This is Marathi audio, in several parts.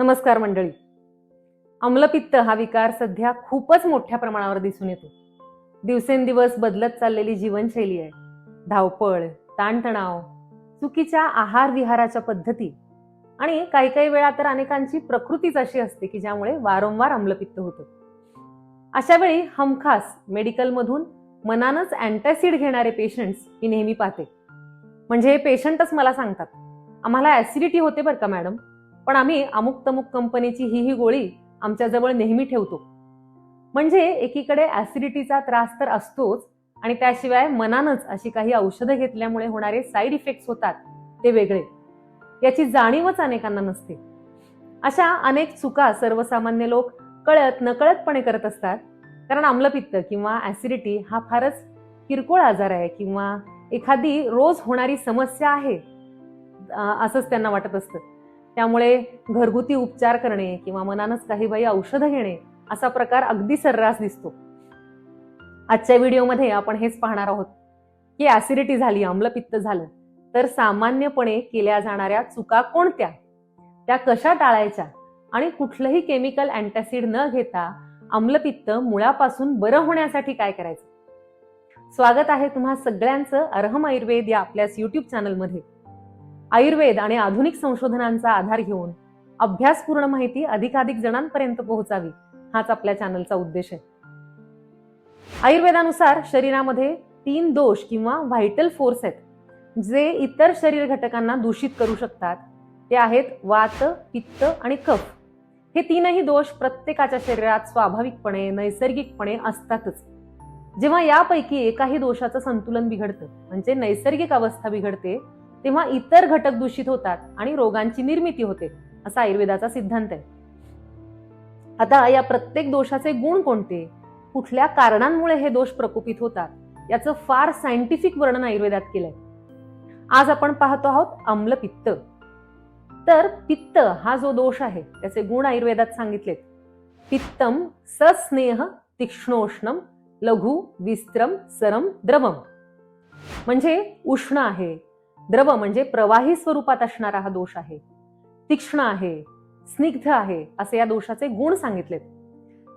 नमस्कार मंडळी. आम्लपित्त हा विकार सध्या खूपच मोठ्या प्रमाणावर दिसून येतो. दिवसेंदिवस बदलत चाललेली जीवनशैली आहे. धावपळ ताणतणाव चुकीच्या आहार विहाराच्या पद्धती आणि काही काही वेळा तर अनेकांची प्रकृतीच अशी असते की ज्यामुळे वारंवार आम्लपित्त होतं. अशा वेळी हमखास मेडिकलमधून मनानच अँटॅसिड घेणारे पेशंट्स मी नेहमी पाहते. म्हणजे हे पेशंटच मला सांगतात आम्हाला ऍसिडिटी होते बरं का मॅडम? पण आम्ही अमुक तमुक कंपनीची ही ही गोळी आमच्याजवळ नेहमी ठेवतो. म्हणजे एकीकडे ऍसिडिटीचा त्रास तर असतोच आणि त्याशिवाय मनानच अशी काही औषधं घेतल्यामुळे होणारे साईड इफेक्ट्स होतात ते वेगळे. याची जाणीवच अनेकांना नसते. अशा अनेक चुका सर्वसामान्य लोक कळत नकळतपणे करत असतात. कारण आम्लपित्त किंवा ऍसिडिटी हा फारच किरकोळ आजार आहे किंवा एखादी रोज होणारी समस्या आहे असंच त्यांना वाटत असतं. त्यामुळे घरगुती उपचार करणे किंवा मनानच काही बाई औषधं घेणे असा प्रकार अगदी सर्रास दिसतो. आजच्या व्हिडिओमध्ये आपण हेच पाहणार आहोत की ऍसिडिटी झाली आम्लपित्त झालं तर सामान्यपणे केल्या जाणाऱ्या चुका कोणत्या? त्या कशा टाळायच्या? आणि कुठलंही केमिकल अँटॅसिड न घेता आम्लपित्त मुळापासून बरं होण्यासाठी काय करायचं? स्वागत आहे तुम्हा सगळ्यांचं अर्हम आयुर्वेद या आपल्याच युट्यूब चॅनलमध्ये आयुर्वेद आणि आधुनिक संशोधनांचा आधार घेऊन अभ्यासपूर्ण माहिती अधिकाधिक जणांपर्यंत पोहोचावी हाच आपल्या चॅनलचा उद्देश आहे. आयुर्वेदानुसार शरीरामध्ये तीन दोष किंवा व्हायटल फोर्स आहेत जे इतर शरीर घटकांना दूषित करू शकतात. ते आहेत वात पित्त आणि कफ. हे तीनही दोष प्रत्येकाच्या शरीरात स्वाभाविकपणे नैसर्गिकपणे असतातच. जेव्हा यापैकी एकाही दोषाचं संतुलन बिघडतं म्हणजे नैसर्गिक अवस्था बिघडते तेव्हा इतर घटक दूषित होतात आणि रोगांची निर्मिती होते असा आयुर्वेदाचा सिद्धांत आहे. आता या प्रत्येक दोषाचे गुण कोणते? कुठल्या कारणांमुळे हे दोष प्रकोपित होतात? याचं फार सायंटिफिक वर्णन आयुर्वेदात केलंय. आज आपण पाहतो आहोत अम्लपित्त तर पित्त हा जो दोष आहे त्याचे गुण आयुर्वेदात सांगितलेत. पित्तम सस्नेह तीक्ष्णोष्णम लघु विस्त्रम सरम द्रवम. म्हणजे उष्ण आहे द्रव म्हणजे प्रवाही स्वरूपात असणारा हा दोष आहे. तीक्ष्ण आहे स्निग्ध आहे असे या दोषाचे गुण सांगितलेत.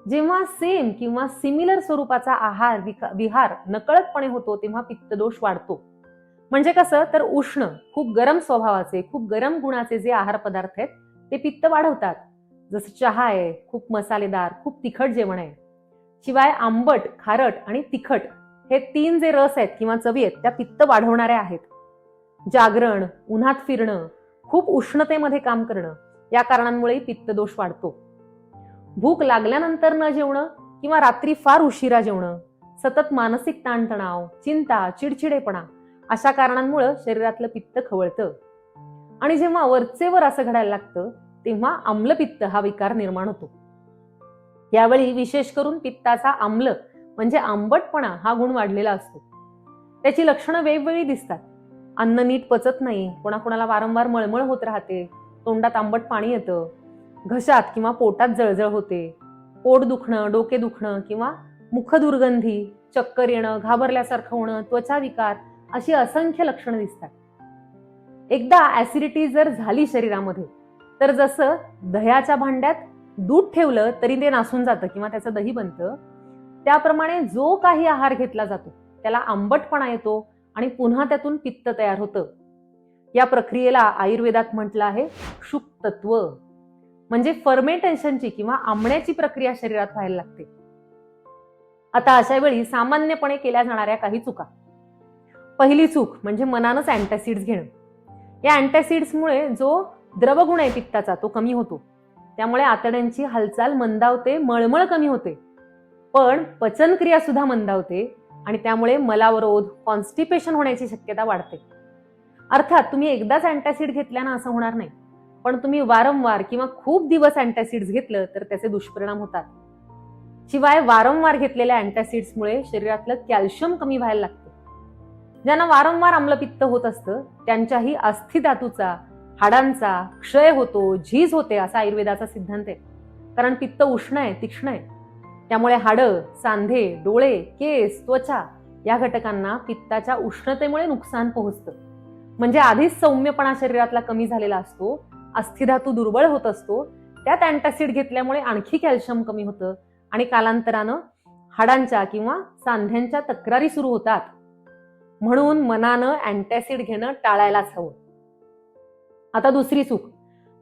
जेव्हा सेम किंवा सिमिलर स्वरूपाचा आहार विहार नकळतपणे होतो तेव्हा पित्तदोष वाढतो. म्हणजे कसं? तर उष्ण खूप गरम स्वभावाचे खूप गरम गुणाचे जे आहार पदार्थ आहेत ते पित्त वाढवतात. जसं चहा आहे खूप मसालेदार खूप तिखट जेवण आहे. शिवाय आंबट खारट आणि तिखट हे तीन जे रस आहेत किंवा चवी आहेत त्या पित्त वाढवणाऱ्या आहेत. जागरण उन्हात फिरणं खूप उष्णतेमध्ये काम करणं या कारणांमुळे पित्तदोष वाढतो. भूक लागल्यानंतर न जेवणं किंवा रात्री फार उशिरा जेवणं सतत मानसिक ताणतणाव चिंता चिडचिडेपणा अशा कारणांमुळे शरीरातलं पित्त खवळतं. आणि जेव्हा वरचेवर असं घडायला लागतं तेव्हा आम्लपित्त हा विकार निर्माण होतो. यावेळी विशेष करून पित्ताचा आम्ल म्हणजे आंबटपणा हा गुण वाढलेला असतो. त्याची लक्षणं वेगवेगळी दिसतात. अन्न नीट पचत नाही कोणाकोणाला वारंवार मळमळ होत राहते तोंडात आंबट पाणी येतं घशात किंवा पोटात जळजळ होते पोट दुखणं डोके दुखणं किंवा मुखदुर्गंधी चक्कर येणं घाबरल्यासारखं होणं त्वचा विकार अशी असंख्य लक्षणं दिसतात. एकदा ऍसिडिटी जर झाली शरीरामध्ये तर जसं दह्याच्या भांड्यात दूध ठेवलं तरी ते नासून जातं किंवा त्याचं दही बनतं त्याप्रमाणे जो काही आहार घेतला जातो त्याला आंबटपणा येतो आणि पुन्हा त्यातून पित्त तयार होतं. या प्रक्रियेला आयुर्वेदात म्हटलं आहे क्षुप्तत्व म्हणजे फर्मेंटेशनची किंवा आंबण्याची प्रक्रिया शरीरात व्हायला लागते. आता अशा वेळी सामान्यपणे केल्या जाणाऱ्या काही चुका. पहिली चूक म्हणजे मनानच अँटॅसिड्स घेणं. या अँटॅसिड्समुळे जो द्रवगुण आहे पित्ताचा तो कमी होतो. त्यामुळे आतड्यांची हालचाल मंदावते मळमळ कमी होते. पण पचनक्रिया सुद्धा मंदावते. आणि त्यामुळे मलावरोध कॉन्स्टिपेशन होण्याची शक्यता वाढते. अर्थात तुम्ही एकदाच अँटॅसिड घेतल्यानं असं होणार नाही. पण तुम्ही वारंवार किंवा खूप दिवस अँटॅसिड्स घेतलं तर त्याचे दुष्परिणाम होतात. शिवाय वारंवार घेतलेल्या अँटॅसिड्समुळे शरीरातलं कॅल्शियम कमी व्हायला लागतं. ज्यांना वारंवार आम्लपित्त होत असतं त्यांच्याही अस्थिधातूचा हाडांचा क्षय होतो झीज होते असा आयुर्वेदाचा सिद्धांत आहे. कारण पित्त उष्ण आहे तीक्ष्ण आहे. त्यामुळे हाडं सांधे डोळे केस त्वचा या घटकांना पित्ताच्या उष्णतेमुळे नुकसान पोहोचतं. म्हणजे आधीच सौम्यपणा शरीरातला कमी झालेला असतो अस्थिधातू दुर्बळ होत असतो त्यात अँटासिड घेतल्यामुळे आणखी कॅल्शियम कमी होतं आणि कालांतरानं हाडांच्या किंवा सांध्यांच्या तक्रारी सुरू होतात. म्हणून मनानं अँटॅसिड घेणं टाळायलाच हवं. आता दुसरी चूक.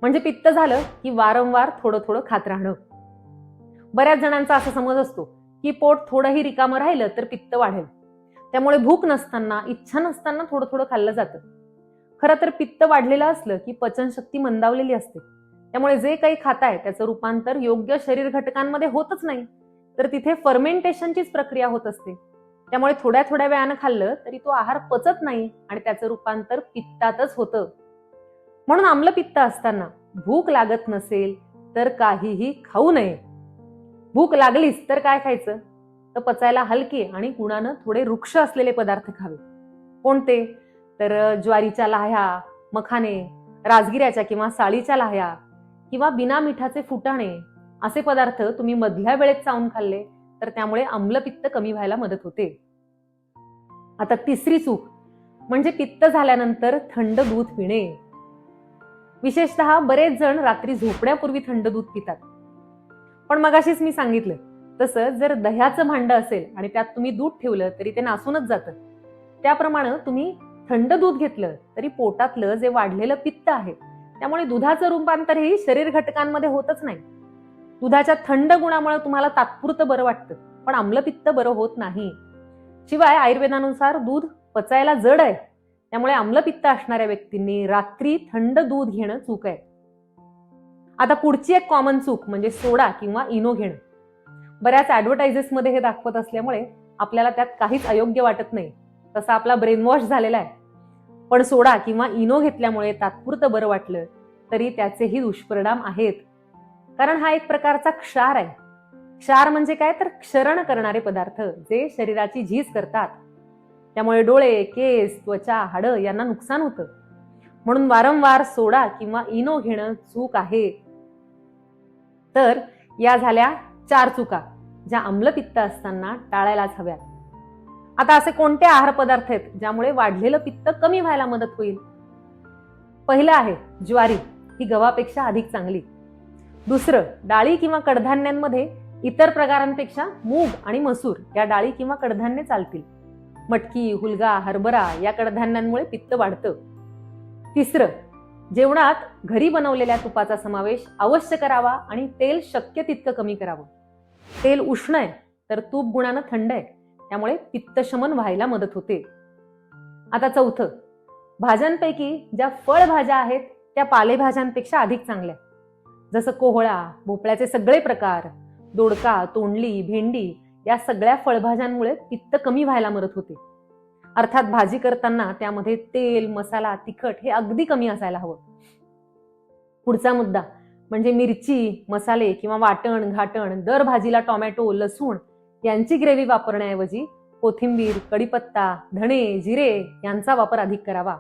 म्हणजे पित्त झालं की वारंवार थोडं थोडं खात राहणं. बऱ्याच जणांचा असा समज असतो की पोट थोडंही रिकामं राहिलं तर पित्त वाढेल. त्यामुळे भूक नसताना इच्छा नसताना थोडं थोडं खाल्लं जातं. खरं तर पित्त वाढलेलं असलं की पचनशक्ती मंदावलेली असते. त्यामुळे जे काही खाताय त्याचं रूपांतर योग्य शरीर घटकांमध्ये होतच नाही. तर तिथे फर्मेंटेशनचीच प्रक्रिया होत असते. त्यामुळे थोड्या थोड्या वेळानं खाल्लं तरी तो आहार पचत नाही आणि त्याचं रूपांतर पित्तातच होतं. म्हणून आम्ल पित्त असताना भूक लागत नसेल तर काहीही खाऊ नये. भूक लागलीच तर काय खायचं? तर पचायला हलके आणि कुणानं थोडे वृक्ष असलेले पदार्थ खावे. कोणते? तर ज्वारीच्या लाह्या मखाने राजगिऱ्याच्या किंवा साळीच्या लाह्या किंवा बिना मिठाचे फुटाणे असे पदार्थ तुम्ही मधल्या वेळेत चावून खाल्ले तर त्यामुळे आम्लपित्त कमी व्हायला मदत होते. आता तिसरी चूक म्हणजे पित्त झाल्यानंतर थंड दूध पिणे. विशेषतः बरेच जण रात्री झोपण्यापूर्वी थंड दूध पितात. पण मगाशीच मी सांगितलं तसं जर दह्याचं भांडं असेल आणि त्यात तुम्ही दूध ठेवलं तरी ते नासूनच जातं. त्याप्रमाणे तुम्ही थंड दूध घेतलं तरी पोटातलं जे वाढलेलं पित्त आहे त्यामुळे दुधाचं रूपांतरही शरीर घटकांमध्ये होतच नाही. दुधाच्या थंड गुणामुळे तुम्हाला तात्पुरतं बरं वाटतं पण आम्लपित्त बरं होत नाही. शिवाय आयुर्वेदानुसार दूध पचायला जड आहे त्यामुळे आम्लपित्त असणाऱ्या व्यक्तींनी रात्री थंड दूध घेणं चूक आहे. आता पुढची एक कॉमन चूक म्हणजे सोडा किंवा इनो घेणं. बऱ्याच ॲडव्हर्टायझेसमध्ये हे दाखवत असल्यामुळे आपल्याला त्यात काहीच अयोग्य वाटत नाही. तसा आपला ब्रेन वॉश झालेला आहे. पण सोडा किंवा इनो घेतल्यामुळे तात्पुरतं बरं वाटलं तरी त्याचेही दुष्परिणाम आहेत. कारण हा एक प्रकारचा क्षार आहे. क्षार म्हणजे काय? तर क्षरण करणारे पदार्थ जे शरीराची झीज करतात. त्यामुळे डोळे केस त्वचा हाडं यांना नुकसान होतं. म्हणून वारंवार सोडा किंवा इनो घेणं चूक आहे. तर या झाल्या चार चुका ज्या आम्लपित्त असताना टाळायलाच हव्यात. आता असे कोणते आहार पदार्थ आहेत ज्यामुळे वाढलेलं पित्त कमी व्हायला मदत होईल? पहिलं आहे ज्वारी ही गव्हापेक्षा अधिक चांगली. दुसरं डाळी किंवा कडधान्यांमध्ये इतर प्रकारांपेक्षा मूग आणि मसूर या डाळी किंवा कडधान्य चालतील. मटकी हुलगा हरभरा या कडधान्यांमुळे पित्त वाढतं. तिसरं जेवणात घरी बनवलेल्या तुपाचा समावेश अवश्य करावा आणि तेल शक्य तितकं कमी करावं. तेल उष्ण आहे तर तूप गुणानं थंड आहे त्यामुळे पित्तशमन व्हायला मदत होते. आता चौथं भाज्यांपैकी ज्या फळभाज्या आहेत त्या पालेभाज्यांपेक्षा अधिक चांगल्या. जसं कोहळा भोपळ्याचे सगळे प्रकार दोडका तोंडली भेंडी या सगळ्या फळभाज्यांमुळे पित्त कमी व्हायला मदत होते. अर्थात भाजी करताना त्यामध्ये तेल मसाला तिखट हे अगदी कमी असायला हवं. पुढचा मुद्दा म्हणजे मिरची मसाले किंवा वाटण घाटण दर भाजीला टोमॅटो लसूण यांची ग्रेव्ही वापरण्याऐवजी कोथिंबीर कडीपत्ता धणे जिरे यांचा वापर अधिक करावा.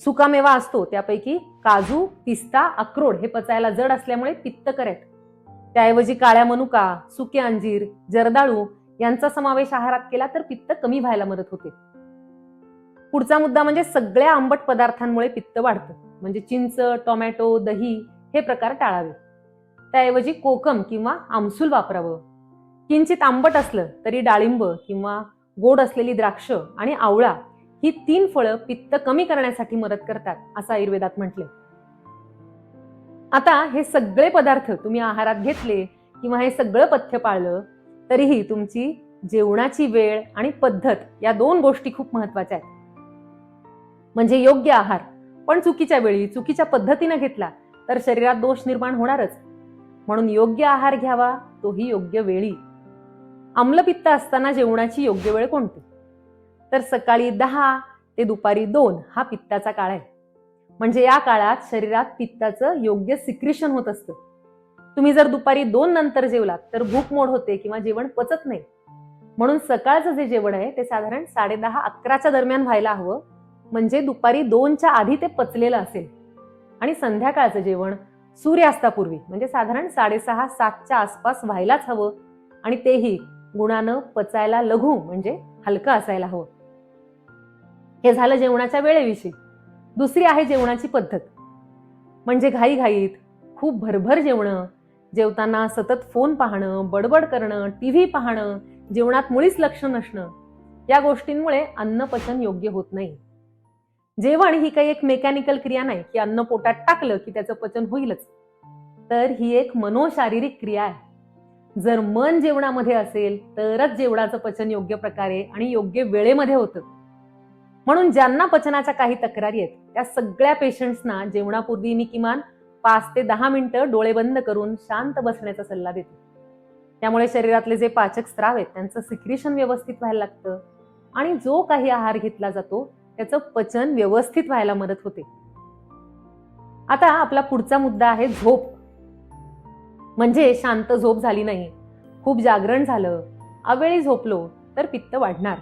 सुकामेवा असतो त्यापैकी काजू पिस्ता अक्रोड हे पचायला जड असल्यामुळे पित्त करेत त्याऐवजी काळ्या मनुका सुके अंजीर जर्दाळू यांचा समावेश आहारात केला तर पित्त कमी व्हायला मदत होते. पुढचा मुद्दा म्हणजे सगळ्या आंबट पदार्थांमुळे पित्त वाढतं. म्हणजे चिंच टोमॅटो दही हे प्रकार टाळावे. त्याऐवजी कोकम किंवा आमसूल वापरावं. किंचित आंबट असलं तरी डाळिंब किंवा गोड असलेली द्राक्ष आणि आवळा ही तीन फळं पित्त कमी करण्यासाठी मदत करतात असं आयुर्वेदात म्हटले आता हे सगळे पदार्थ तुम्ही आहारात घेतले किंवा हे सगळं पथ्य पाळलं तरीही तुमची जेवणाची वेळ आणि पद्धत या दोन गोष्टी खूप महत्त्वाच्या आहेत. म्हणजे योग्य आहार पण चुकीच्या वेळी चुकीच्या पद्धतीनं घेतला तर शरीरात दोष निर्माण होणारच. म्हणून योग्य आहार घ्यावा तोही योग्य वेळी. आम्लपित्त असताना जेवणाची योग्य वेळ कोणती? तर सकाळी दहा ते दुपारी दोन हा पित्ताचा काळ आहे. म्हणजे या काळात शरीरात पित्ताचं योग्य सिक्रिशन होत असतं. तुम्ही जर दुपारी दोन नंतर जेवलात तर भूक मोड होते किंवा जेवण पचत नाही. म्हणून सकाळचं जे जेवण आहे ते साधारण साडेदहा अकराच्या दरम्यान व्हायला हवं. म्हणजे दुपारी दोनच्या आधी ते पचलेलं असेल. आणि संध्याकाळचं जेवण सूर्यास्तापूर्वी म्हणजे साधारण साडेसहा सातच्या आसपास व्हायलाच हवं. आणि तेही गुणानं पचायला लघु म्हणजे हलकं असायला हवं. हे झालं जेवणाच्या वेळेविषयी. दुसरी आहे जेवणाची पद्धत. म्हणजे घाईघाईत खूप भरभर जेवणं जेवताना सतत फोन पाहणं बडबड करणं टीव्ही पाहणं जेवणात मुळीच लक्ष नसणं या गोष्टींमुळे अन्न पचन योग्य होत नाही. जेवण ही काही एक मेकॅनिकल क्रिया नाही की अन्न पोटात टाकलं की त्याचं पचन होईलच. तर ही एक मनोशारीरिक क्रिया आहे. जर मन जेवणामध्ये असेल तरच जेवणाचं पचन योग्य प्रकारे आणि योग्य वेळेमध्ये होतं. म्हणून ज्यांना पचनाच्या काही तक्रारी आहेत त्या सगळ्या पेशंट्सना जेवणापूर्वी मी किमान पाच ते दहा मिनिटं डोळे बंद करून शांत बसण्याचा सल्ला देते. त्यामुळे शरीरातले जे पाचक स्त्राव आहेत त्यांचं सिक्रिशन व्यवस्थित व्हायला लागतं आणि जो काही आहार घेतला जातो त्याचं पचन व्यवस्थित व्हायला मदत होते. आता आपला पुढचा मुद्दा आहे झोप. म्हणजे शांत झोप झाली नाही खूप जागरण झालं अवेळी झोपलो तर पित्त वाढणार.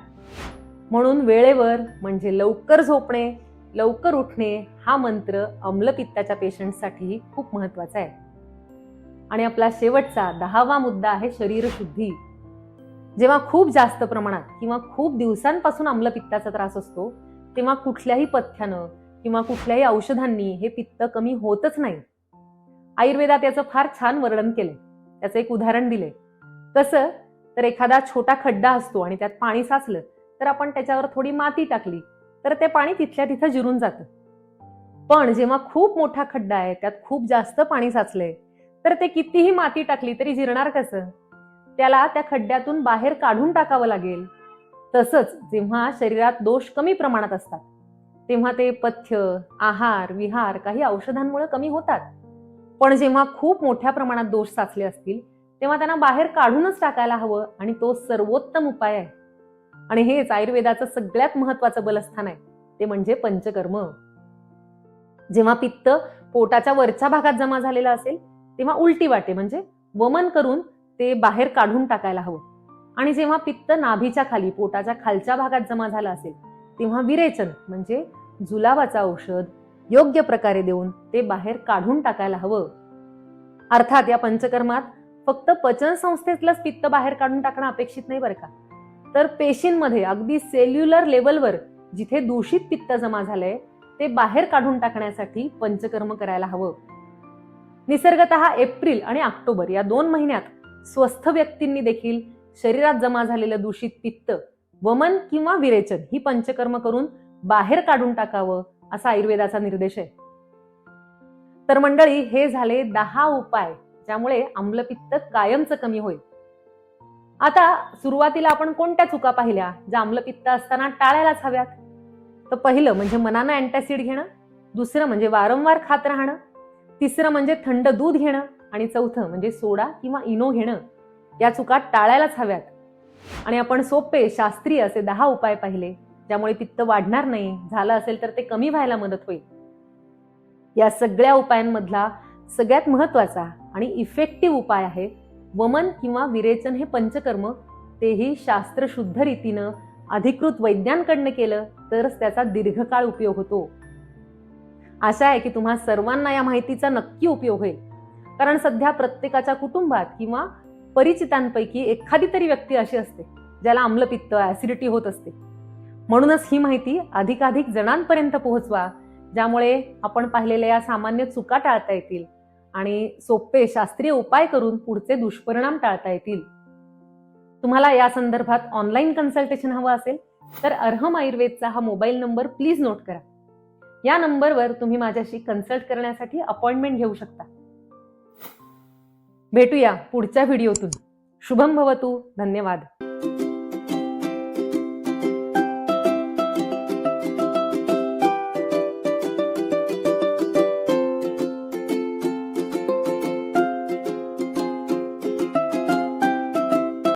म्हणून वेळेवर म्हणजे लवकर झोपणे लवकर उठणे हा मंत्र अम्लपित्ताच्या पेशंटसाठीही खूप महत्त्वाचा आहे. आणि आपला शेवटचा दहावा मुद्दा आहे शरीरशुद्धी. जेव्हा खूप जास्त प्रमाणात किंवा खूप दिवसांपासून अम्लपित्ताचा त्रास असतो तेव्हा कुठल्याही पथ्यानं किंवा कुठल्याही औषधांनी हे पित्त कमी होतच नाही. आयुर्वेदात याचं फार छान वर्णन केलं त्याचं एक उदाहरण दिले कसं? तर एखादा छोटा खड्डा असतो आणि त्यात पाणी साचलं तर आपण त्याच्यावर थोडी माती टाकली तर ते पाणी तिथल्या तिथं जिरून जातं. पण जेव्हा खूप मोठा खड्डा आहे त्यात खूप जास्त पाणी साचलंय तर ते कितीही माती टाकली तरी जिरणार कसं? त्याला त्या खड्ड्यातून बाहेर काढून टाकावं लागेल. तसंच जेव्हा शरीरात दोष कमी प्रमाणात असतात तेव्हा ते पथ्य आहार विहार काही औषधांमुळे कमी होतात. पण जेव्हा खूप मोठ्या प्रमाणात दोष साचले असतील तेव्हा त्यांना बाहेर काढूनच टाकायला हवं आणि तो सर्वोत्तम उपाय आहे. आणि हेच आयुर्वेदाचं सगळ्यात महत्वाचं बलस्थान आहे. ते म्हणजे पंचकर्म. जेव्हा पित्त पोटाच्या वरच्या भागात जमा झालेला असेल तेव्हा उलटी वाटे म्हणजे वमन करून ते बाहेर काढून टाकायला हवं. आणि जेव्हा पित्त नाभीच्या खाली पोटाच्या खालच्या भागात जमा झालं असेल तेव्हा विरेचन म्हणजे जुलाबाचं औषध योग्य प्रकारे देऊन ते बाहेर काढून टाकायला हवं. अर्थात या पंचकर्मात फक्त पचन संस्थेतलंच पित्त बाहेर काढून टाकणं अपेक्षित नाही बरं का? तर पेशींमध्ये अगदी सेल्युलर लेवलवर जिथे दूषित पित्त जमा झालंय ते बाहेर काढून टाकण्यासाठी पंचकर्म करायला हवं. निसर्गत एप्रिल आणि ऑक्टोबर या दोन महिन्यात स्वस्थ व्यक्तींनी देखील शरीरात जमा झालेलं दूषित पित्त वमन किंवा विरेचन ही पंचकर्म करून बाहेर काढून टाकावं असा आयुर्वेदाचा निर्देश आहे. तर मंडळी हे झाले दहा उपाय ज्यामुळे आम्लपित्त कायमचं कमी होईल. आता सुरुवातीला आपण कोणत्या चुका पाहिल्या जांभलं आम्लपित्त असताना टाळायलाच हव्यात? तर पहिलं म्हणजे मनानं अँटॅसिड घेणं दुसरं म्हणजे वारंवार खात राहणं तिसरं म्हणजे थंड दूध घेणं आणि चौथं म्हणजे सोडा किंवा इनो घेणं या चुका टाळायलाच हव्यात. आणि आपण सोपे शास्त्रीय असे दहा उपाय पाहिले ज्यामुळे पित्त वाढणार नाही झालं असेल तर ते कमी व्हायला मदत होईल. या सगळ्या उपायांमधला सगळ्यात महत्त्वाचा आणि इफेक्टिव्ह उपाय आहे वमन किंवा विरेचन हे पंचकर्म तेही शास्त्रशुद्ध रीतीनं अधिकृत वैद्यांकडनं केलं तरच त्याचा दीर्घकाळ उपयोग होतो. आशा आहे की तुम्हा सर्वांना या माहितीचा नक्की उपयोग होईल. कारण सध्या प्रत्येकाच्या कुटुंबात किंवा परिचितांपैकी एखादी तरी व्यक्ती अशी असते ज्याला आम्लपित्त ऍसिडिटी होत असते. म्हणूनच ही माहिती अधिकाधिक जणांपर्यंत पोहोचवा ज्यामुळे आपण पाहिलेल्या या सामान्य चुका टाळता येतील. आणि सोपे शास्त्रीय उपाय करून पुढचे दुष्परिणाम टाळता येतील. तुम्हाला या संदर्भात ऑनलाईन कन्सल्टेशन हवं असेल तर अर्हम आयुर्वेदचा हा मोबाईल नंबर प्लीज नोट करा. या नंबरवर तुम्ही माझ्याशी कन्सल्ट करण्यासाठी अपॉइंटमेंट घेऊ शकता. भेटूया पुढच्या व्हिडिओतून शुभम भवतू. धन्यवाद.